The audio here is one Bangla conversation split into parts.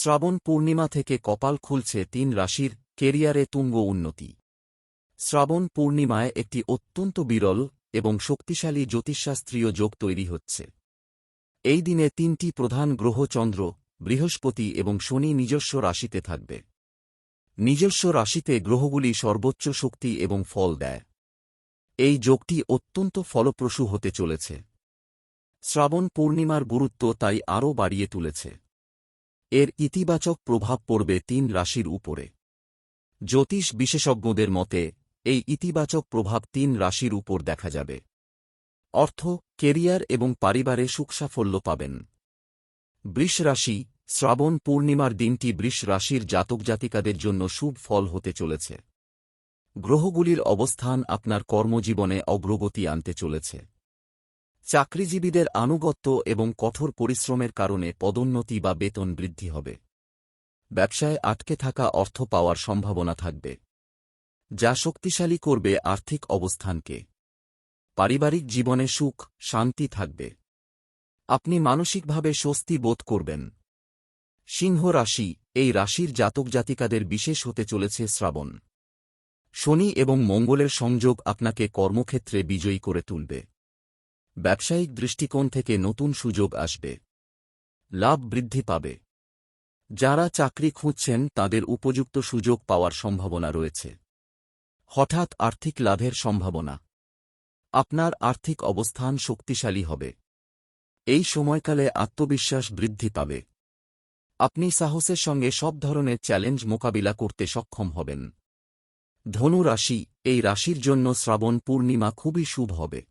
শ্রাবণ পূর্ণিমা থেকে কপাল খুলছে তিন রাশির কেরিয়ারে তুঙ্গ উন্নতি। শ্রাবণ পূর্ণিমায় একটি অত্যন্ত বিরল এবং শক্তিশালী জ্যোতিষশাস্ত্রীয় যোগ তৈরি হচ্ছে। এই দিনে তিনটি প্রধান গ্রহ চন্দ্র, বৃহস্পতি এবং শনি নিজস্ব রাশিতে থাকবে। নিজস্ব রাশিতে গ্রহগুলি সর্বোচ্চ শক্তি এবং ফল দেয়। এই যোগটি অত্যন্ত ফলপ্রসূ হতে চলেছে। শ্রাবণ পূর্ণিমার গুরুত্ব তাই আরও বাড়িয়ে তুলেছে। এর ইতিবাচক প্রভাব পড়বে তিন রাশির উপরে। জ্যোতিষ বিশেষজ্ঞদের মতে, এই ইতিবাচক প্রভাব তিন রাশির উপর দেখা যাবে। অর্থ, কেরিয়ার এবং পারিবারে সুখসাফল্য পাবেন। বৃষ রাশি, শ্রাবণ পূর্ণিমার দিনটি বৃষ রাশির জাতক জাতিকাদের জন্য শুভ ফল হতে চলেছে। গ্রহগুলির অবস্থান আপনার কর্মজীবনে অগ্রগতি আনতে চলেছে। চাকরিজীবীদের আনুগত্য এবং কঠোর পরিশ্রমের কারণে পদোন্নতি বা বেতন বৃদ্ধি হবে। ব্যবসায় আটকে থাকা অর্থ পাওয়ার সম্ভাবনা থাকবে। যা শক্তিশালী করবে আর্থিক অবস্থানকে। পারিবারিক জীবনে সুখ, শান্তি থাকবে। আপনি মানসিকভাবে স্বস্তি বোধ করবেন। সিংহ রাশি, এই রাশির জাতক জাতিকাদের বিশেষ হতে চলেছে শ্রাবণ। শনি এবং মঙ্গলের সংযোগ আপনাকে কর্মক্ষেত্রে বিজয়ী করে তুলবে। ব্যবসায়িক দৃষ্টিকোণ থেকে নতুন সুযোগ আসবে। লাভ বৃদ্ধি পাবে। যারা চাকরি খুঁজছেন, তাদের উপযুক্ত সুযোগ পাওয়ার সম্ভাবনা রয়েছে। হঠাৎ আর্থিক লাভের সম্ভাবনা। আপনার আর্থিক অবস্থান শক্তিশালী হবে। এই সময়কালে আত্মবিশ্বাস বৃদ্ধি পাবে। আপনি সাহসের সঙ্গে সব ধরনের চ্যালেঞ্জ মোকাবিলা করতে সক্ষম হবেন। ধনু রাশি এই রাশির জন্য শ্রাবণ পূর্ণিমা খুবই শুভ হবে।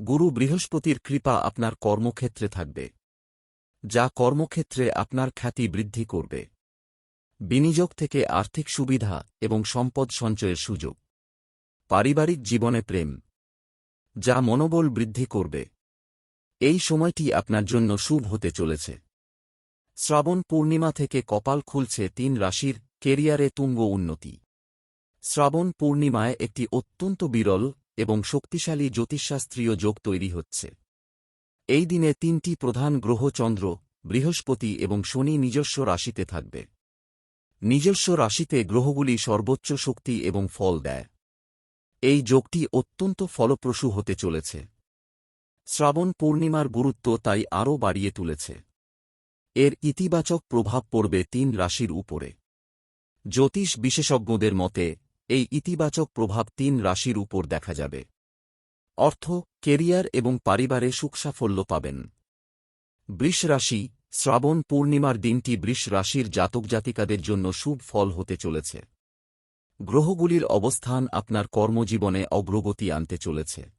গুরু বৃহস্পতির কৃপা আপনার কর্মক্ষেত্রে থাকবে, যা কর্মক্ষেত্রে আপনার খ্যাতি বৃদ্ধি করবে। বিনিয়োগ থেকে আর্থিক সুবিধা এবং সম্পদ সঞ্চয়ের সুযোগ। পারিবারিক জীবনে প্রেম, যা মনোবল বৃদ্ধি করবে। এই সময়টি আপনার জন্য শুভ হতে চলেছে। শ্রাবণ পূর্ণিমা থেকে কপাল খুলছে তিন রাশির কেরিয়ারে তুঙ্গ উন্নতি। শ্রাবণ পূর্ণিমায় একটি অত্যন্ত বিরল এবং শক্তিশালী জ্যোতিষশাস্ত্রীয় যোগ তৈরি হচ্ছে। এই দিনে তিনটি প্রধান গ্রহ চন্দ্র, বৃহস্পতি এবং শনি নিজস্ব রাশিতে থাকবে। নিজস্ব রাশিতে গ্রহগুলি সর্বোচ্চ শক্তি এবং ফল দেয়। এই যোগটি অত্যন্ত ফলপ্রসূ হতে চলেছে। শ্রাবণ পূর্ণিমার গুরুত্ব তাই আরও বাড়িয়ে তুলেছে। এর ইতিবাচক প্রভাব পড়বে তিন রাশির উপরে। জ্যোতিষ বিশেষজ্ঞদের মতে এই ইতিবাচক প্রভাব তিন রাশির উপর দেখা যাবে। অর্থ, কেরিয়ার এবং পারিবারে সুখসাফল্য পাবেন। বৃষ রাশি, শ্রাবণ পূর্ণিমার দিনটি বৃষ রাশির জাতক জাতিকাদের জন্য শুভ ফল হতে চলেছে। গ্রহগুলির অবস্থান আপনার কর্মজীবনে অগ্রগতি আনতে চলেছে।